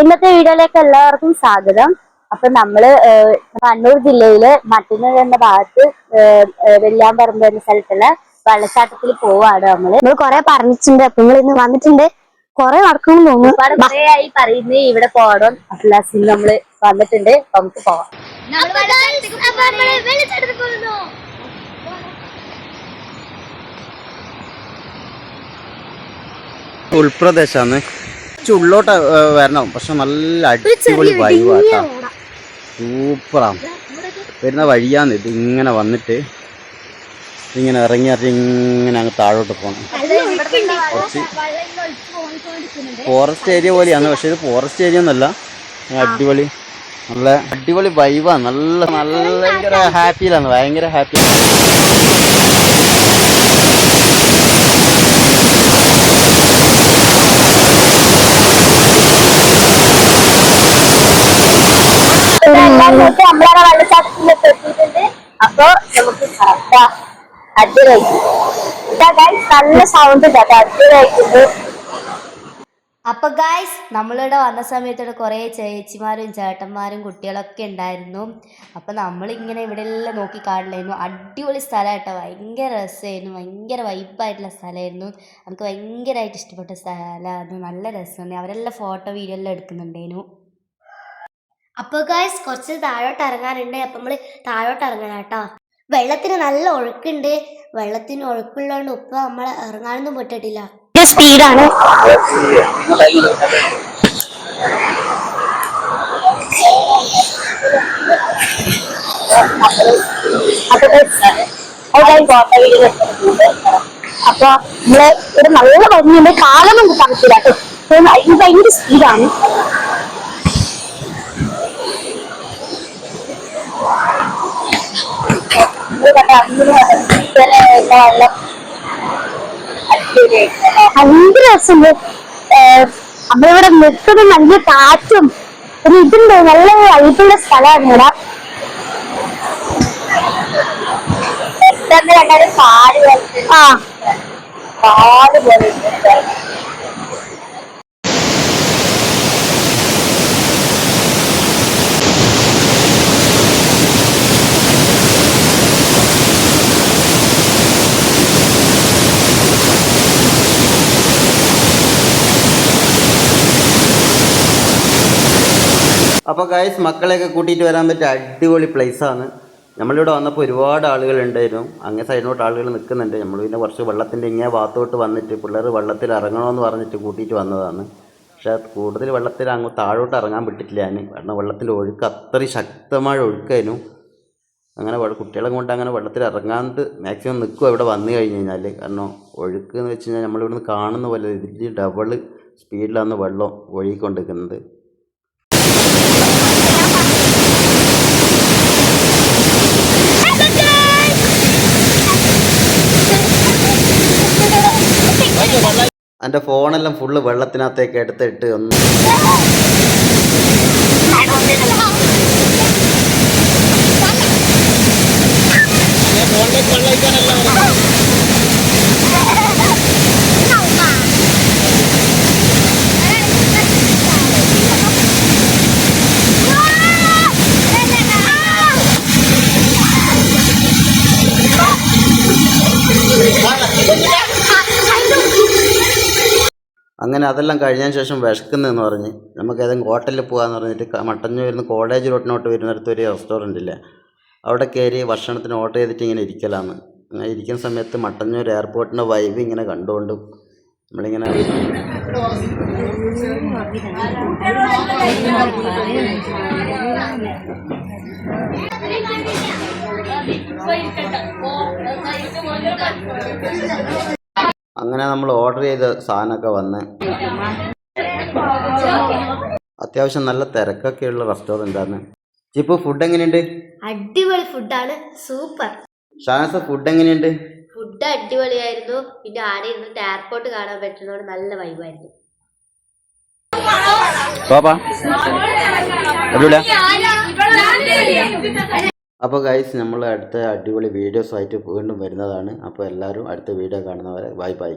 ഇന്നത്തെ വീഡിയോയിലേക്ക് എല്ലാവർക്കും സ്വാഗതം. അപ്പൊ നമ്മൾ കണ്ണൂർ ജില്ലയിൽ മട്ടന്നൂർ എന്ന ഭാഗത്ത് വെള്ളിയാമ്പറമ്പ് എന്ന സ്ഥലത്തുള്ള വെള്ളച്ചാട്ടത്തിൽ പോവാണ് നമ്മൾ. നമ്മൾ കൊറേ പറഞ്ഞിട്ടുണ്ട്. അപ്പൊ നിങ്ങൾ ഇന്ന് വന്നിട്ടുണ്ട്. കൊറേ വർക്കും തോന്നുന്നു. ആയി പറയുന്നത് ഇവിടെ പോകണം അഫ്ലാസിൽ നമ്മൾ വന്നിട്ടുണ്ട്. നമുക്ക് പോവാം. ഉൾപ്രദേശാണ് ഉള്ളോട്ട് ഏ, വരണം. പക്ഷെ നല്ല അടിപൊളി വൈവാട്ടാ സൂപ്പറാണ് വരുന്ന വഴിയാന്ന് ഇത് ഇങ്ങനെ വന്നിട്ട് ഇങ്ങനെ ഇറങ്ങി ഇറങ്ങി ഇങ്ങനെ അങ്ങ് താഴോട്ട് പോകണം കുറച്ച് ഫോറസ്റ്റ് ഏരിയ പോലെയാണ്. പക്ഷെ ഇത് ഫോറസ്റ്റ് ഏരിയ ഒന്നല്ല അടിപൊളി. നല്ല അടിപൊളി വൈവാണ് നല്ല നല്ല ഭയങ്കര ഹാപ്പിയിലാണ് ഭയങ്കര ഹാപ്പി അപ്പൊ നമുക്ക് നല്ല സൗണ്ട് അപ്പൊ ഗായ്സ് നമ്മളിവിടെ വന്ന സമയത്തോടെ കുറേ ചേച്ചിമാരും ചേട്ടന്മാരും കുട്ടികളൊക്കെ ഉണ്ടായിരുന്നു. അപ്പൊ നമ്മളിങ്ങനെ ഇവിടെ എല്ലാം നോക്കി കാണില്ലായിരുന്നു അടിപൊളി സ്ഥലമായിട്ടോ. ഭയങ്കര രസമായിരുന്നു. ഭയങ്കര വൈബായിട്ടുള്ള സ്ഥലമായിരുന്നു. നമുക്ക് ഭയങ്കരമായിട്ട് ഇഷ്ടപ്പെട്ട സ്ഥലമായിരുന്നു. നല്ല രസമാണ് അവരെല്ലാം ഫോട്ടോ വീഡിയോ എല്ലാം എടുക്കുന്നുണ്ടായിരുന്നു. അപ്പോൾ ഗായ്സ് കുറച്ച് താഴോട്ട് ഇറങ്ങാനുണ്ട്. അപ്പം നമ്മൾ താഴോട്ട് ഇറങ്ങണം കേട്ടോ. വെള്ളത്തിന് നല്ല ഒഴുക്കുണ്ട്. വെള്ളത്തിന് ഒഴുക്കുള്ളതുകൊണ്ട് ഉപ്പ നമ്മൾ ഇറങ്ങാനൊന്നും പറ്റിട്ടില്ല സ്പീഡാണ്. അപ്പൊ നമ്മൾ ഒരു നല്ല ഭംഗിയുണ്ട്. കാലൊന്നും കിട്ടാൻ പറ്റില്ല കേട്ടോ. ഭയങ്കര സ്പീഡാണ്. ഭയങ്കര രസമുണ്ട്. നമ്മളിവിടെ നിൽക്കുന്നത് നല്ല കാറ്റും ഒരു ഇതുണ്ട് നല്ല വൈബുള്ള സ്ഥലമാണ് ഇവിടെ. ആ. പാൽ പോലെ അപ്പോൾ ഗൈസ് മക്കളെയൊക്കെ കൂട്ടിയിട്ട് വരാൻ പറ്റിയ അടിപൊളി പ്ലേസാണ് നമ്മളിവിടെ വന്നപ്പോൾ ഒരുപാട് ആളുകൾ ഉണ്ടായിരുന്നു. അങ്ങേ സൈഡിലോട്ട് ആളുകൾ നിൽക്കുന്നുണ്ട് നമ്മൾ പിന്നെ കുറച്ച് വെള്ളത്തിന്റെ ഇങ്ങനെ ഭാഗത്തോട്ട് വന്നിട്ട് പിള്ളേർ വെള്ളത്തിൽ ഇറങ്ങണമെന്ന് പറഞ്ഞിട്ട് കൂട്ടിയിട്ട് വന്നതാണ്. പക്ഷേ കൂടുതൽ വെള്ളത്തിൽ അങ്ങ് താഴോട്ട് ഇറങ്ങാൻ വിട്ടിട്ടില്ല ഞാൻ കാരണം വെള്ളത്തിൽ ഒഴുക്ക് അത്രയും ശക്തമായ ഒഴുക്കായിരുന്നു. അങ്ങനെ കുട്ടികളെ കൊണ്ട് അങ്ങനെ വെള്ളത്തിൽ ഇറങ്ങാണ്ട് മാക്സിമം നിൽക്കും ഇവിടെ വന്നു കഴിഞ്ഞ് കഴിഞ്ഞാൽ കാരണം ഒഴുക്ക് എന്ന് വെച്ച് കഴിഞ്ഞാൽ നമ്മളിവിടുന്ന് കാണുന്ന പോലെ ഇതിൽ ഡബിൾ സ്പീഡിലാണ് വെള്ളം ഒഴുകിക്കൊണ്ടിരിക്കുന്നത്. എന്റെ ഫോണെല്ലാം ഫുള്ള് വെള്ളത്തിനകത്തേക്ക് എടുത്തിട്ട് ഒന്ന് അങ്ങനെ അതെല്ലാം കഴിഞ്ഞതിന് ശേഷം വിശക്കുന്നതെന്ന് പറഞ്ഞ് നമുക്ക് ഏതെങ്കിലും ഹോട്ടലിൽ പോകാമെന്ന് പറഞ്ഞിട്ട് വരുന്ന കോളേജ് റോഡിനോട്ട് വരുന്നിടത്ത് ഒരു റെസ്റ്റോറന്റ് ഇല്ല. അവിടെ കയറി ഭക്ഷണത്തിന് ഓർഡർ ചെയ്തിട്ട് ഇങ്ങനെ ഇരിക്കലാണ് അങ്ങനെ ഇരിക്കുന്ന സമയത്ത് മട്ടന്നൂർ എയർപോർട്ടിന്റെ വൈബ് ഇങ്ങനെ കണ്ടുകൊണ്ട് നമ്മളിങ്ങനെ അങ്ങനെ നമ്മൾ ഓർഡർ ചെയ്ത സാധനമൊക്കെ വന്ന് അത്യാവശ്യം നല്ല തിരക്കൊക്കെയുള്ള റെസ്റ്റോറന്റ് ആണ്. ജിപ്പു ഫുഡ് എങ്ങനെയുണ്ട്? അടിപൊളി ഫുഡാണ് സൂപ്പർ. ഷാനസ ഫുഡ് എങ്ങനെയുണ്ട്? ഫുഡ് അടിപൊളിയായിരുന്നു. പിന്നെ ആടെ ഇരുന്നിട്ട് എയർപോർട്ട് കാണാൻ പറ്റുന്നതുകൊണ്ട് നല്ല വൈബായിരുന്നു പാപ്പാ? അപ്പോൾ ഗൈസ് നമ്മൾ അടുത്ത അടിപൊളി വീഡിയോസുമായിട്ട് വീണ്ടും വരുന്നതാണ്. അപ്പോൾ എല്ലാവരും അടുത്ത വീഡിയോ കാണുന്നവരെ ബൈ ബൈ